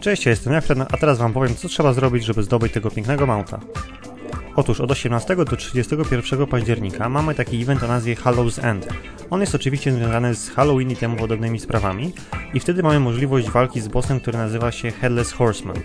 Cześć, ja jestem Efren, a teraz wam powiem co trzeba zrobić, żeby zdobyć tego pięknego mounta. Otóż od 18 do 31 października mamy taki event o nazwie Hallow's End. On jest oczywiście związany z Halloween i temu podobnymi sprawami i wtedy mamy możliwość walki z bossem, który nazywa się Headless Horseman.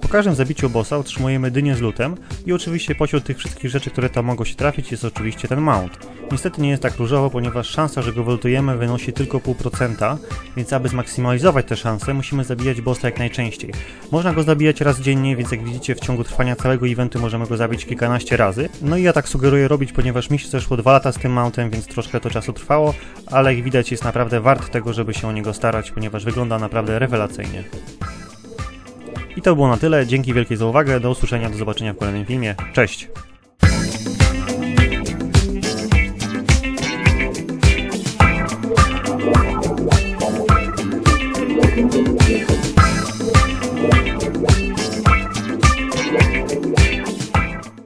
Po każdym zabiciu bossa otrzymujemy dynię z lutem i oczywiście pośród tych wszystkich rzeczy, które tam mogą się trafić jest oczywiście ten mount. Niestety nie jest tak różowo, ponieważ szansa, że go wylutujemy wynosi tylko 0,5%, więc aby zmaksymalizować te szanse musimy zabijać bossa jak najczęściej. Można go zabijać raz dziennie, więc jak widzicie w ciągu trwania całego eventu możemy go zabić kilkanaście razy. No i ja tak sugeruję robić, ponieważ mi się zeszło 2 lata z tym mountem, więc troszkę to czasu trwało, ale jak widać jest naprawdę wart tego, żeby się o niego starać, ponieważ wygląda naprawdę rewelacyjnie. I to było na tyle, dzięki wielkie za uwagę, do usłyszenia, do zobaczenia w kolejnym filmie, cześć!